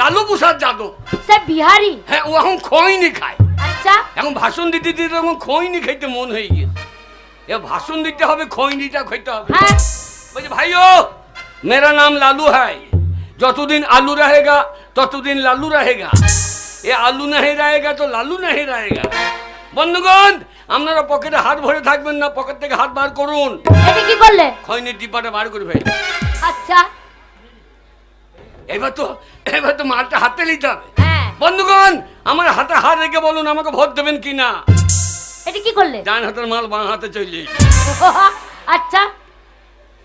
Lalu Prasad Yadav. Sir Bihari. হ্যাঁ ও এখন খইনি খায়। আচ্ছা। এখন ভাষণ দিতে দিতে এখন খইনি খাইতে মন হয়ে গিয়েছে। এ ভাষণ দিতে হবে খই খইনিটা খাইতে হবে। হ্যাঁ। বলছি ও মেরা নাম লালু হ্যায় যতদিন আলু রহেগা ততদিন লালু রহেগা। এ আলু নাহি রহেগা তো লালু নাহি রহেগা। বন্ধুগণ আপনারা পকেটে হাত ভরে থাকবেন না পকেট থেকে হাত বার করুন। এটা কি করলে? খইনি ডিব্বাটা বার করবে আচ্ছা। এবার তো এবার তো মালটা হাতে নিতে হবে। হ্যাঁ। বন্ধুগণ আমার হাতে হাত রেখে বলুন আমাকে ভোট দেবেন কি না এটা কি করলে? ডান হাতের মাল বাঁ হাতে চলে আচ্ছা।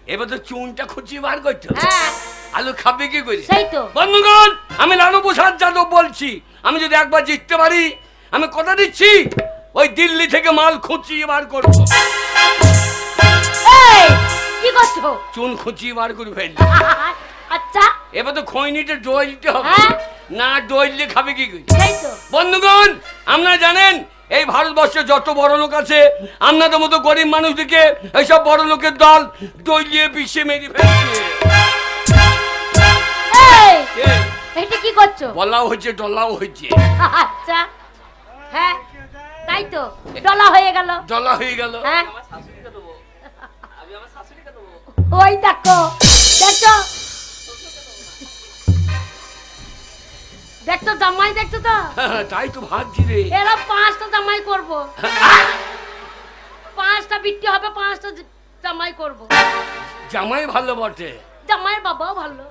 এবার তো চুনটা খুঁচিয়ে বার করতে হ্যাঁ। আলু খাবে কি করে? সেই তো। বন্ধুগণ আমি লালু প্রসাদ যাদব বলছি। আমি যদি একবার জিততে পারি আমি কথা দিচ্ছি ওই দিল্লি থেকে মাল খুঁচিয়ে বার করব। কি করছ? চুন খুঁচিয়ে বার করে আচ্ছা। এবার তো খৈনিটা ডইলতে হবে। হ্যাঁ। না ডইললে খাবে কি বন্ধুগণ আপনারা জানেন এই ভারতবর্ষে যত বড় লোক আছে আপনাদের মতো গরিব মানুষদেরকে এইসব বড় লোকের দল দলিয়ে পিছিয়ে মেরে ফেলছে। এটা কি করছ? বলাও হচ্ছে ডলাও হচ্ছে আচ্ছা। হ্যাঁ তাই তো ডলা হয়ে গেল। ডলা হয়ে গেল। হ্যাঁ। ওই দেখো দেখো। দেখছ জামাই দেখছ তো? হ্যাঁ, তাই তো ভাবছি রে। এরা পাঁচটা জামাই করব। পাঁচটা বিক্রি হবে পাঁচটা জামাই করব। জামাই ভালো বটে। জামাইয়ের বাবাও ভালো।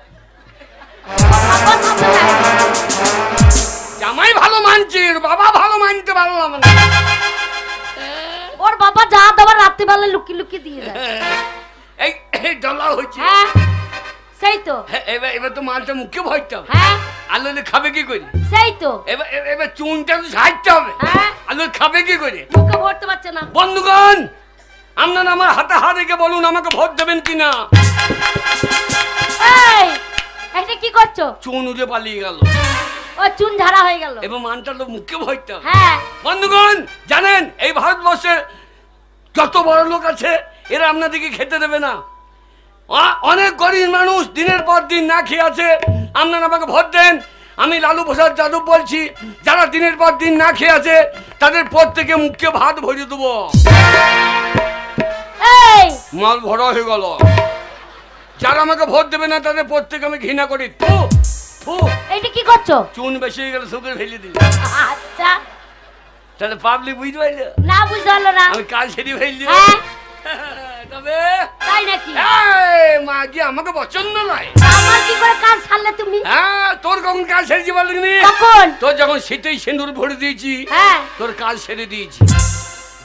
জামাই ভালো মানছে বাবা ভালো মানতে পারলাম না। ওর বাবা যা দেওয়ার রাত্রিবেলা লুকি লুকি দিয়ে দেয়। এই এই ডলা হচ্ছে। হ্যাঁ সেই তো। হ্যাঁ, এবার এবার তো মালটা মুখে ভরতে হবে। হ্যাঁ। আলুলে খাবে কি করে? সেই তো। এবার এবার- চুনটা তো ছাড়তে হবে। হ্যাঁ। আলু খাবে কি করে? মুখে ভরতে পারছে না। বন্ধুগণ আপনারা আমার হাতে হাত রেখে বলুন আমাকে ভোট দেবেন কিনা? এই এটা কি করছ? চুন উড়ে পালিয়ে গেল। ও চুন ঝাড়া হয়ে গেল। এবার মানটা তো মুখে ভরতে হবে। হ্যাঁ। বন্ধুগণ জানেন এই ভারতবর্ষে যত বড় লোক আছে এরা আপনাদেরকে খেতে দেবে না। অনেক গরিব মানুষ দিনের পর দিন না খেয়ে আছে। আপনারা আমাকে ভোট দেন। আমি লালু প্রসাদ যাদব বলছি যারা দিনের পর দিন না খেয়ে আছে তাদের প্রত্যেকে মুখে ভাত ভরে দেবো। মাল ভরা হয়ে গেল। যারা আমাকে ভোট দেবে না তাদের প্রত্যেকে আমি ঘৃণা করি। এটা কি করছ? চুন বেশি হয়ে গেলে সুখে ফেলে দিল। আচ্ছা। তাহলে পাবলিক বুঝতে পারলে? না বুঝতে পারল না। আমি কাজ সেরে ফেলছি হ্যাঁ। তবে তাই নাকি? এই, আমাকে পছন্দ নয় আমার কি করে কাজ তুমি? হ্যাঁ তোর কখন কাজ সেরেছি কখন? তোর যখন শীতেই সিঁদুর ভরে দিয়েছি হ্যাঁ। তোর কাজ সেরে দিয়েছি।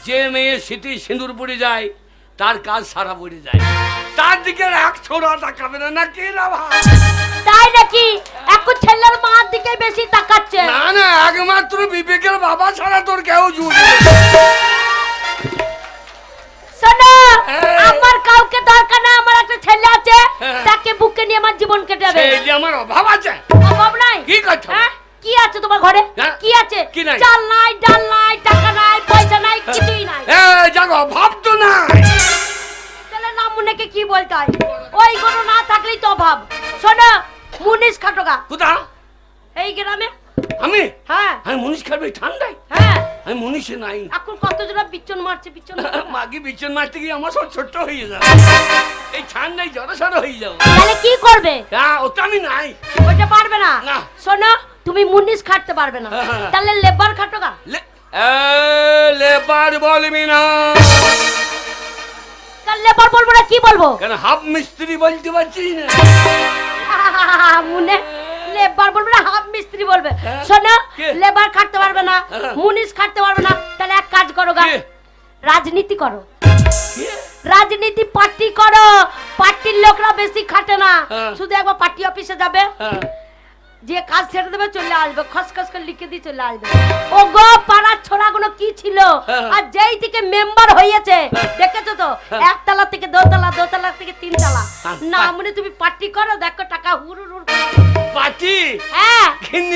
যে মেয়ে শীতেই সিঁদুর পড়ে যায় তার কাজ সারা পড়ে যায়। তার দিকে এক ছোড়া তাকাবে না না কে না ভাই তাই নাকি? এখন ছেলের মার দিকে বেশি তাকাচ্ছে। না না একমাত্র বিবেকের বাবা ছাড়া তোর কেউ জুড়বে জীবন কেটে যাবে। সেই যে আমার অভাব আছে। অভাব নাই? কি করছ? হ্যাঁ? কি আছে তোমার ঘরে? হ্যাঁ? কি আছে? কি নাই? চাল নাই ডাল নাই টাকা নাই পয়সা নাই কিছুই নাই। এ যাক অভাব তো নাই। তাহলে না মুনেকে কি বলতে হয়? ওইগুলো না থাকলেই তো অভাব। শোনো মুনিশ খাটোগা কোথা এই গ্রামে। আমি? হ্যাঁ। আমি মনীষ খাবে ঠান্ডায়? হ্যাঁ। আমি মনীষে নাই। এখন কতজনা বিচ্ছন মারছে বিচ্ছন মাগি বিছন মারতে গিয়ে আমার সব ছোট হয়ে যাবে। এই ঠান্ডায় জড়ো সড়ো হয়ে যাও তাহলে কি করবে? হ্যাঁ ওটা আমি নাই। ওইটা পারবে না। না। শোনো তুমি মুনিশ খাটতে পারবে না। হ্যাঁ। তাহলে লেবার খাটোগা লে- এ, লেবার বলবি না। তাহলে লেবার বলব না কি বলব? কেন হাফ মিস্ত্রি বলতে পারছি না? মুনে লেবার বলবে না হাফ মিস্ত্রি বলবে। হ্যাঁ? শোনো লেবার খাটতে পারবে না হ্যাঁ। মুনিশ খাটতে পারবে না তাহলে এক কাজ করো গা। রাজনীতি করো। রাজনীতি পার্টি করো পার্টির লোকরা বেশি খাটে না। হ্যাঁ। শুধু একবার পার্টি অফিসে যাবে। যে কাজ ছেড়ে দেবে চলে আসবে। খস খস করে লিখে দিয়ে চলে আসবে। ও গো পাড়ার ছোড়াগুলো কি ছিল। আর যেই থেকে মেম্বার হয়েছে দেখেছ তো। একতলা থেকে দোতলা দোতলা থেকে তিনতলা। না মনে তুমি পার্টি করো দেখো টাকা হুর হুর পার্টি? হ্যাঁ।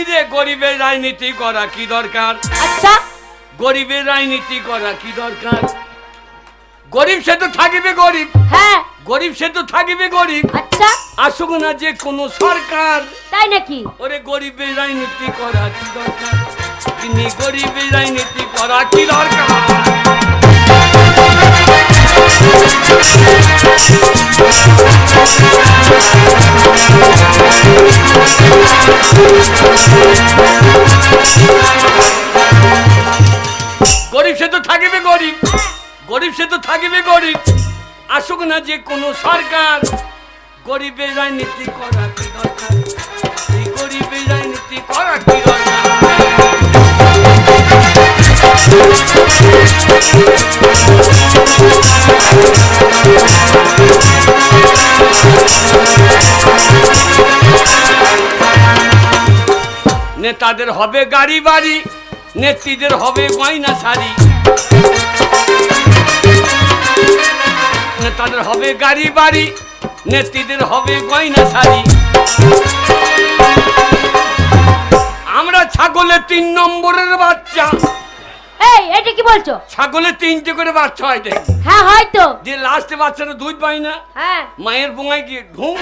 রে গরিবের রাজনীতি করা কি দরকার? আচ্ছা। গরিবের রাজনীতি করা কি দরকার? গরিব সে তো থাকিবে গরিব। হ্যাঁ। গরিব সে তো থাকিবে গরিব। আচ্ছা। আসুক না যে কোনো সরকার। তাই নাকি? ওরে গরিবের রাজনীতি করা কি দরকার? তিনি গরিবের রাজনীতি করা কি দরকার? গরিব সে তো থাকিবে গরিব গরিব সে তো থাকিবে গরিব। আসুক না যে কোনো সরকার, গরিবের রাজনীতি করা কি দরকার? গরিবের রাজনীতি করা কি দরকার? নেতাদের হবে গাড়ি বাড়ি, নেত্রীদের হবে গয়না শাড়ি। নেতাদের হবে গাড়ি বাড়ি, নেত্রীদের হবে গয়না শাড়ি। আমরা ছাগলের তিন নম্বরের বাচ্চা। এই এটা কি বলছো? ছাগলের তিনটে করে বাচ্চা হয় দেখ। হ্যাঁ হয়তো। যে লাস্টে বাচ্চাটা দুধ পায় না হ্যাঁ। মায়ের বোঙায় গিয়ে ঢুম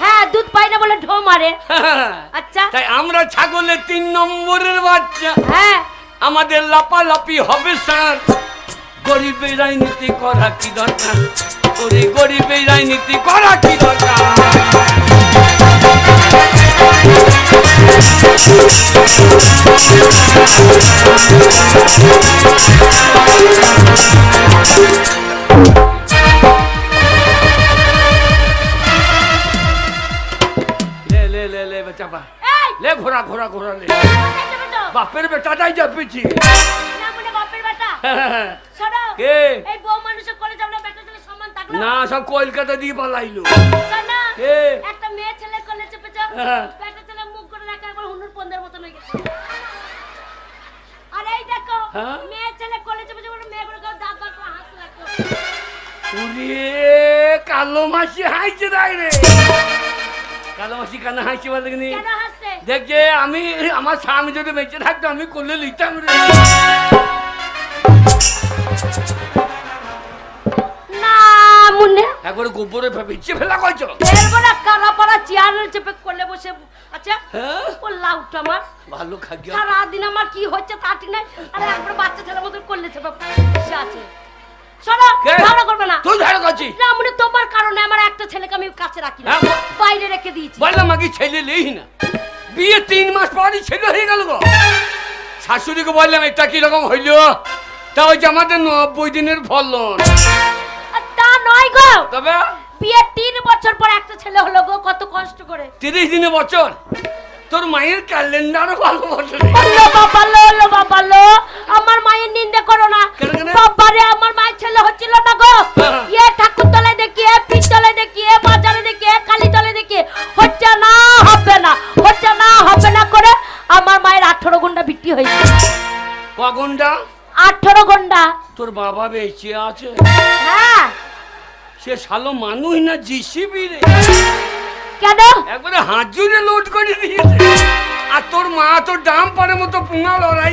হ্যাঁ দুধ পাই না বলে ঢো মারে। আচ্ছা। তাই আমরা ছাগলের তিন নম্বরের বাচ্চা। হ্যাঁ। আমাদের লাপালাপি হবে স্যার। গরিবের রাজনীতি করা কি দরকার? ওরে গরিবের রাজনীতি করা কি দরকার? লে ঘোরা ঘোরা ঘোরা লে যে। বাপের বেটাটাই যাপিছি না বলে বাপের বেটা। শোনো কে? এই বউ মানুষের করে যাব না সব কলকাতা দিয়ে পালাইলো? একটা মেয়ে ছেলে কোলে চেপে যাও হ্যাঁ। বেটা ছেলে মুখ করে রাখা একবার হুনুর পন্দের মতন হয়ে গেছে। আর এই দেখো হ্যাঁ? মেয়ে ছেলে কোলে চেপে যাব মেয়ে করে দাঁত দাঁত করে হাসতে লাগতো উরে কালো মাসি হাইছে তাই রে। কালো মাসি কেন হাইছে বলে দেখনি? দেখ যে আমি আমার স্বামী যদি বেঁচে থাকতো আমি করলে লিখতাম রে। গোবরে ফেলা ফেলব কালা পাড়া চেয়ারের চেপে কোলে বসে আচ্ছা হ্যাঁ? ও লাউটা আমার ভালো খাগ্য সারাদিন আমার কি হচ্ছে তা ঠিক নাই। আরে একবার বাচ্চা ছেলের মতো করলে চেপে বসে আছে। শোনো ঝগড়া করবে না। তুই করছিস না মানে তোমার কারণে আমার একটা ছেলেকে আমি কাছে রাখি না হ্যাঁ, বাইরে রেখে দিয়েছি। বললাম আগে ছেলে লেই না। বিয়ে তিন মাস পরই ছেলে হয়ে গেল গো। শাশুড়িকে বললাম এটা কীরকম হইল? তা ওই যে আমাদের নব্বই দিনের ফলন। তা নয় গো। তবে? বিয়ে তিন বছর পর একটা ছেলে হলো গো কত কষ্ট করে। তিরিশ দিনে বছর? তোর মায়ের ক্যালেন্ডারও ভালো বছর বলল বাবা লো লো বাবা আমার মায়ের নিন্দে করো না? বাবারে আমার মায়ের ছেলে হচ্ছিল না গো। হ্যাঁ। ইয়ে ঠাকুর তলায় দেখি এ পিস্তলে দেখি বাজারে দেখি এ কালী তলে দেখি হচ্ছে না হবে না হচ্ছে না হবে না করে আমার মায়ের আঠারো ঘণ্টা বিক্রি হয়েছে। কগনটা আঠারো ঘণ্টা তোর বাবা বেঁচে আছে। হ্যাঁ। সে শালো মানুষ না জিসিবি রে। কেন? একবারে হাজুরে লোড করে দিয়েছে। আর তোর মা তোর দাম পারে মতো পুঙা লড়াই।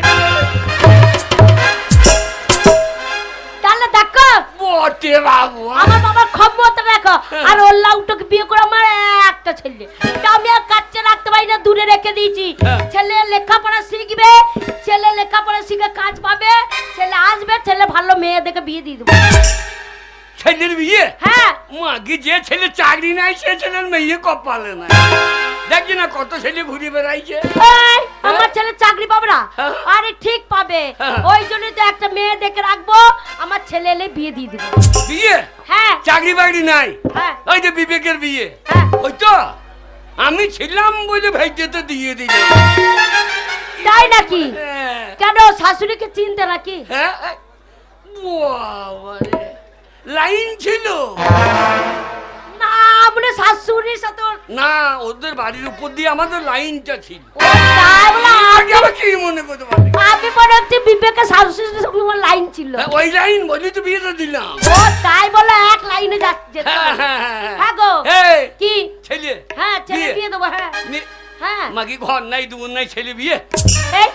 তাহলে দেখো। বটে বাবু আমার বাবার খব ক্ষমতা দেখো। আর ওর লাউটাকে বিয়ে করে আমার একটা ছেলে। তা আমি আর কাছে রাখতে পারি না দূরে রেখে দিয়েছি। হ্যাঁ। ছেলে লেখাপড়া শিখবে ছেলে লেখাপড়া শিখে কাজ পাবে ছেলে আসবে ছেলে ভালো মেয়ে দেখে বিয়ে দিয়ে দেবো। ছেলের বিয়ে? হ্যাঁ। মাকে যে ছেলে চাকরি নাই সে ছেলের মেয়ে কপালে নাই। দেখি না কত ছেলে ঘুরে বেড়াইছে। আমার ছেলে চাকরি পাবে না? হ্যাঁ। আরে ঠিক পাবে। হ্যাঁ। ওই জন্যই তো একটা মেয়ে দেখে রাখব আমার ছেলে এলে বিয়ে দিয়ে দেবো। বিয়ে? হ্যাঁ। চাকরি বাকরি নাই? হ্যাঁ। ওই যে বিবেকের বিয়ে। হ্যাঁ। ওই তো? আমি ছিলাম বলে ভাইতে দিয়ে দিল। তাই নাকি? হ্যাঁ। কেন শাশুড়িকে চিনতে নাকি? হ্যাঁ বাবারে। লাইন ছিল। না মানে শাশুড়ির সাথে ওর- না ওদের বাড়ির উপর দিয়ে আমাদের লাইনটা ছিল। ও তাই বলে আগে আবার কি মনে করতে পারে আমি মনে হচ্ছে বিবেকের শাশুড়ির সঙ্গে আমার লাইন ছিল। হ্যাঁ, ওই লাইন বলি তো বিয়েটা দিলাম। ও তাই বলে এক লাইনে যাচ্ছে। হ্যাঁ, হ্যাঁ, হ্যাঁ, হ্যাঁ গো। এই, কি? ছেলে। হ্যাঁ ছেলে বিয়ে। বিয়ে দেবো হ্যাঁ। নি- হ্যাঁ। মাকি ঘর নাই দুপুর নাই ছেলে বিয়ে? এই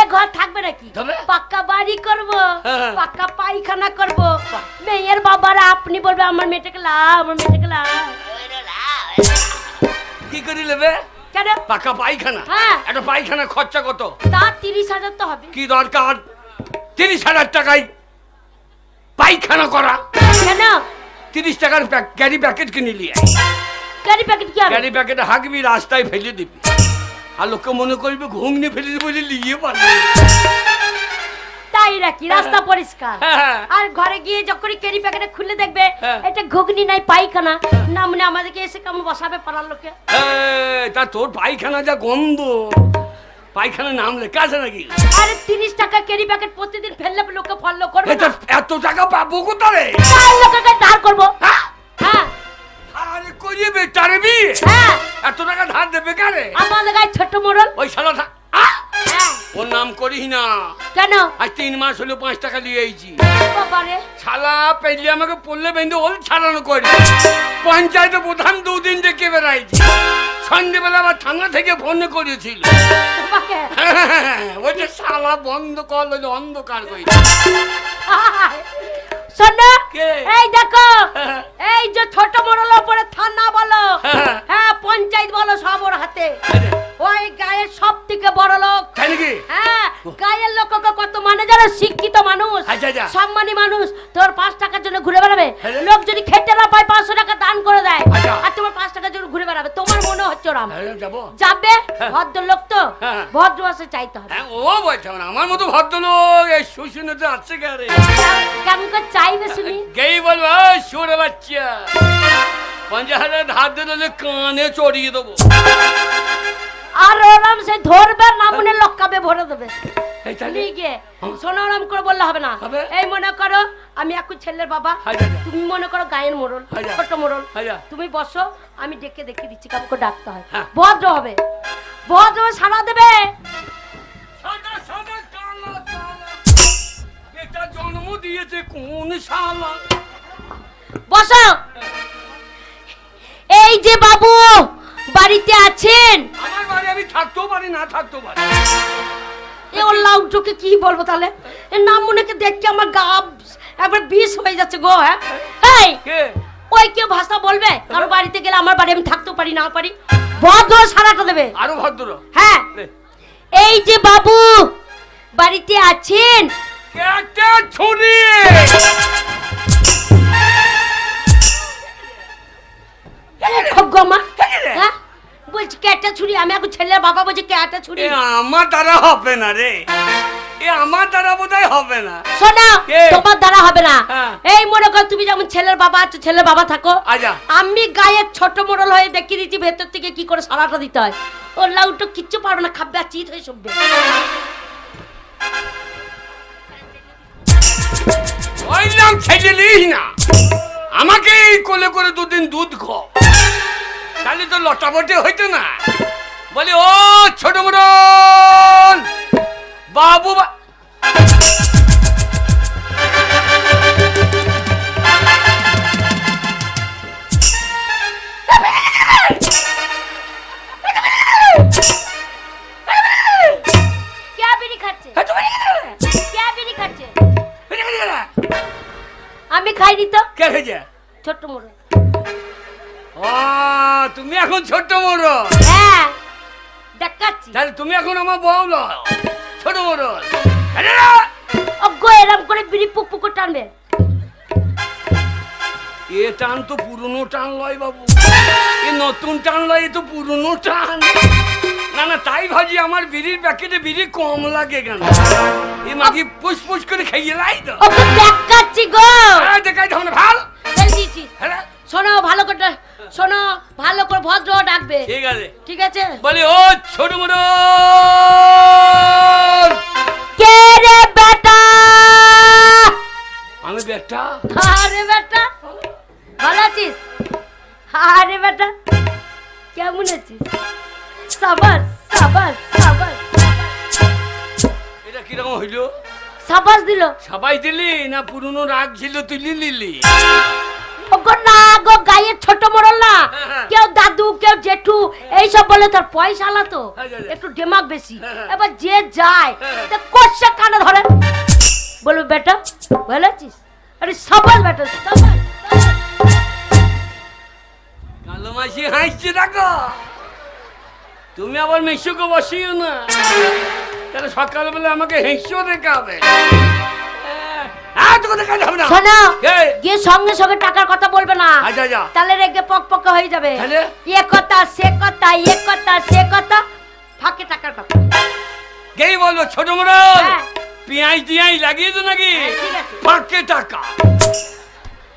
এ ঘর থাকবে নাকি? পাক্কা বাড়ি করব হ্যাঁ। পাক্কা পায়খানা করব। মেয়ের বাবারা আপনি বলবে আমার মেয়েটাকে লা আমার মেয়েটাকে লা কি করে নেবে কেন? পাকা পায়খানা? হ্যাঁ। একটা পায়খানা খরচা কত? তা তিরিশ হাজার তো হবে। কি দরকার? তিরিশ হাজার টাকায় পায়খানা করা। কেন? তিরিশ টাকার ক্যারি প্যাকেট কিনে নিয়ে। ক্যারি প্যাকেট কি ক্যারি প্যাকেটে হাঁকবি রাস্তায় ফেলে দিবি। আর লোকে মনে করবে ঘুগনি ফেলে দিবি বলে নিয়ে পারবে তাই নাকি? রাস্তা পরিষ্কার। হ্যাঁ। আর ঘরে গিয়ে যখনই ক্যারি প্যাকেটে খুলে দেখবে হ্যাঁ। এটা ঘুগনি নাই পায়খানা। না মানে আমাদেরকে এসে কেমন বসাবে পাড়ার লোকে। তা তোর পায়খানা যা গন্ধ। পায়খানা নাম লেখা আছে নাকি? আরে তিরিশ টাকা ক্যারি প্যাকেট প্রতিদিন ফেললে লোকে ফলো করবে এত টাকা পাবো কোথায় লোককে ধার করব। হ্যাঁ? হ্যাঁ করিয়ে বেচারে বিয়ে? হ্যাঁ। এত টাকা ধার দেবে কারে? আমাদের গায়ে ছোট মোড়ল। ওই শালা থা- আহ! হ্যাঁ। ওর নাম করিস না কেন? আজ তিন মাস হলো পাঁচ টাকা দিয়ে আইছি। বাবারে। শালা পেলে আমাকে পড়লে বেঁধে ওল ছাড়ানো করে। পঞ্চায়েতে প্রধান দুদিন ডেকে বেড়াইছি। সন্ধ্যেবেলা আবার থানা থেকে ফোন করেছিল। তোমাকে? ওই যে শালা বন্ধ কর লইলে অন্ধকার করি শোনো এই দেখো। এই যে ছোট মোড়ল উপরে থানা বলো। হ্যাঁ। পঞ্চায়েত বলো সব ওর হাতে। ওই গায়ের সব থেকে বড় লোক। তাই নাকি? হ্যাঁ গায়ের লোককে কত মানে যারা শিক্ষিত মানুষ আচ্ছা, আচ্ছা। সম্মানী মানুষ। তোর পাঁচ টাকার জন্য ঘুরে বেড়াবে। হ্যাঁ। লোক যদি খেতে না পায় পাঁচশো টাকা দান করে দেয়। আচ্ছা। আর তোমার পাঁচ টাকার জন্য ঘুরে বেড়াবে। তোমার মনে হচ্ছে ওরাম। হ্যাঁ, যাবে। হ্যাঁ। ভদ্র লোক তো। ভদ্র আসে চাইতে হবে। ও বলছে আমার মতো ভদ্রলোক এই শুশুনেতে আছে কেমন করে চাইবে শুনি গেই বলব সুরে বাচ্চা পঞ্চাশ হাজার ধার কানে চড়িয়ে দেবো আর ওরাম সে ধরবে না মনে লক্কাবে ভরে দেবে এই শোনো ওরাম করে বললে হবে না এই মনে করো আমি এখন ছেলের বাবা। তুমি মনে করো গায়ের মোড়ল। ছোট মোড়ল তুমি বসো আমি ডেকে দেখে দিচ্ছি কাউকে ডাকতে হয়। ভদ্র হবে ভদ্র হবে, সারা দেবে এটা জন্ম দিয়েছে কোন শালা? বসো। এই যে বাবু বাড়িতে আছেন? আমার বাড়ি আমি থাকতেও পারি না থাকতেও পারি। এ ওর লাউটুকে কি বলব তাহলে? এর নাম মনেকে দেখতে আমার গা একবার বিষ হয়ে যাচ্ছে গো হ্যাঁ? এই ওই কেউ ভাষা বলবে? কারও বাড়িতে গেলে আমার বাড়ি আমি থাকতেও পারি না পারি। ভদ্র সারাটা দেবে। আরও ভদ্র। হ্যাঁ। এই যে বাবু বাড়িতে আছেন? ছুরি? হ্যাঁ? বলছি ক্যাটা ছুরি? আমি এখন ছেলের বাবা বলছে ক্যাটা ছুরি? আমার দ্বারা হবে না রে। এ আমার দ্বারা বোধহয় হবে না। শোনা তোমার দ্বারা হবে না। হ্যাঁ। এই মনে কর তুমি যেমন ছেলের বাবা আছো ছেলের বাবা থাকো। আচ্ছা। আমি গায়ের ছোট মোড়ল হয়ে দেখিয়ে দিচ্ছি ভেতর থেকে কি করে সারাটা দিতে হয়। ও লাউটো কিচ্ছু পারবে না খাবে আর চিত হয়ে শুনবে ওই নাম ছেড়ে নিস না। আমাকে এই কোলে করে দুদিন দুধ খাও। তাহলে তো লটাপটে হইতো না। বলে, ও ছোট করে বিড়ি পুক পুক করে টানবে। এ টান তো পুরনো টান লয় বাবু। এ নতুন টান লয় এ তো পুরনো টান। না না তাই ভাজি আমার বিড়ির প্যাকেটে বিড়ি কম লাগে কেন? এ মাকে পুষ পুষ করে খাইয়ে লাই তো। দেখাচ্ছি গো। আরে দেখাই তখন ভালো। হ্যাঁ। শোনো ভালো করে শোনো ভালো করে ভদ্র ডাকবে। ঠিক আছে। ঠিক আছে? বলি ও ছোট মোড়ল। কে রে বেটা। আরে বেটা ভালো আছিস? আরে বেটা কেমন আছিস? সাবাস সাবাস সাবাস এটা কীরকম হইল? সাবাস দিল। সবাই দিলি না পুরনো রাগ ছিল তুই লিলি ওগো না গো গায়ের ছোট মোড়ল না। হ্যাঁ। কেউ দাদু কেউ জেঠু এইসব বলে তোর পয়সা আলা তো। হ্যাঁ। একটু ডেমাক বেশি। হ্যাঁ। এবার যে যায়। তা কোষা কানে ধরে। বলব বেটা ভালো আছিস? আরে সবাই বেটা সবাই কালো মাসি হাসছে দেখো। তুমি আবার মেশুকে বসিও না। তাহলে সকালবেলা আমাকে হেসেও দেখে হবে তোকে দেখাতে হবে না। শোনো গিয়ে সঙ্গে সঙ্গে টাকার কথা বলবে না। তাহলে রেগে পক পক হয়ে যাবে? এ কথা সে কথা এ কথা সে কথা। ফাঁকে টাকার কথা। কেই বলব ছোট মোড়ল। হ্যাঁ। পেঁয়াজ টিয়াজ লাগিয়ে তো নাকি? হ্যাঁ, ঠিক আছে। টাকা।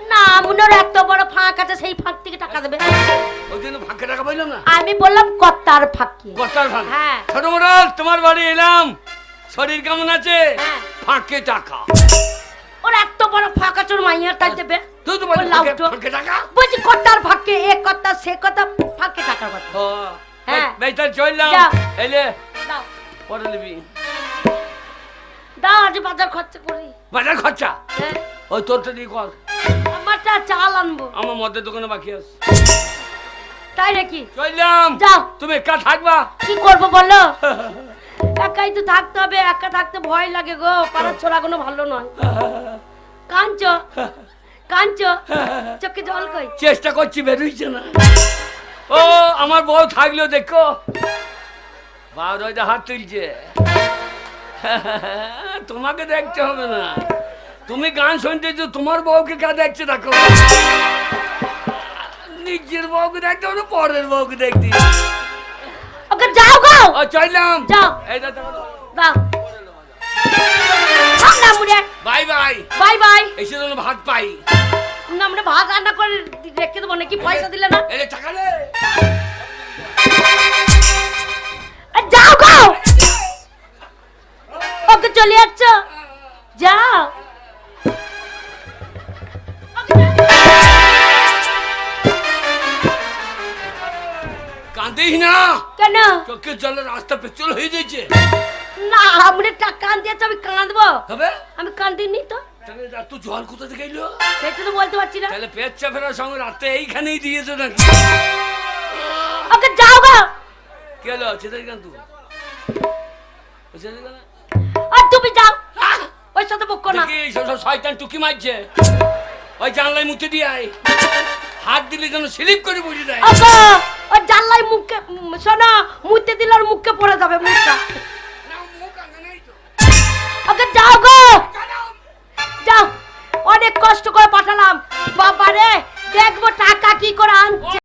না মনের এত বড় ফাঁক আছে সেই ফাঁক থেকে টাকা দেবে। ওই জন্য ফাঁকে টাকা পাইলাম না? আমি বললাম কত্তার ফাঁকি গতার ভাঙ হ্যাঁ। ছোট মোড়ল তোমার বাড়ি এলাম। শরীর কেমন আছে? হ্যাঁ। ফাঁকে টাকা। ওর এত বড় ফাঁক ওর মাইয়ার তাই দেবে। তুই তো বলি ওর লাউ ফাঁকে- ফাঁকে টাকা? বলছি কত্তার ফাঁকে এ কথা সে কথা ফাঁকে টাকার কথা হ্যাঁ। বেশ চললাম যাও। এলে দাও পরে নিবি। দাও আজ বাজার খরচা করি বাজার খরচা? হ্যাঁ। ওই তোরটা দিয়ে কর। আমারটা চাল আনব। আমার মদের দোকানে বাকি আছে। তাই নাকি? চললাম। যাও। তুমি একা থাকবা? কি করব বলো? একাই তো থাকতে হবে একা থাকতে ভয় লাগে গো। পাড়ার ছোড়া কোনো ভালো নয়। কাঞ্চ কাঞ্চ চোখে জল কই? চেষ্টা করছি বেরোইছে না। ও আমার বউ থাকলেও দেখো। বাবা রয়টা হাত তুলছে। তোমাকে দেখতে হবে না। তুমি গান শুনতেছো তোমার বউকে কে দেখছে দেখো। নিজের বউকে দেখতে হবে পরের বউকে দেখতে। ওকে যাও গো। ও চললাম। যাও। এই দাও বাই বাই। Bye bye. এসে যেন ভাত পাই। না আমরা ভাত রান্না করে রেখে দেবো নাকি পয়সা দিলে না? টাকা নে যাও গো। ওকে চলে যাচ্ছ যাও। কান্দিস না। কেন? চোখের জলের রাস্তা পেছল হয়ে যাচ্ছে। না আমরা টাকা কান দিয়েছে আমি কাঁদবো। হবে আমি কান্দিনি তো। তাহলে জল কোথা থেকে এলো? সেটা তো বলতে পারছি না। তাহলে পেট চাপের সঙ্গে রাতে এইখানেই দিয়েছ নাকি? ওকে যাও গো। কি হলো? চেতাই কান্তু আর তুমি যাও ওই সাথে বকো না। দেখি সব সব শয়তান টুকি মারছে। ওই জানলায় মুতে দিয়ে আয়। হাত দিলে যেন স্লিপ করে বুঝে যায়। আচ্ছা ওই জানলায় মুখে শোনো মুতে দিলে ওর মুখে পড়ে যাবে মুখটা। আগে যাও গো। যাও অনেক কষ্ট করে পাঠালাম। বাবারে দেখব টাকা কি করে আনছে।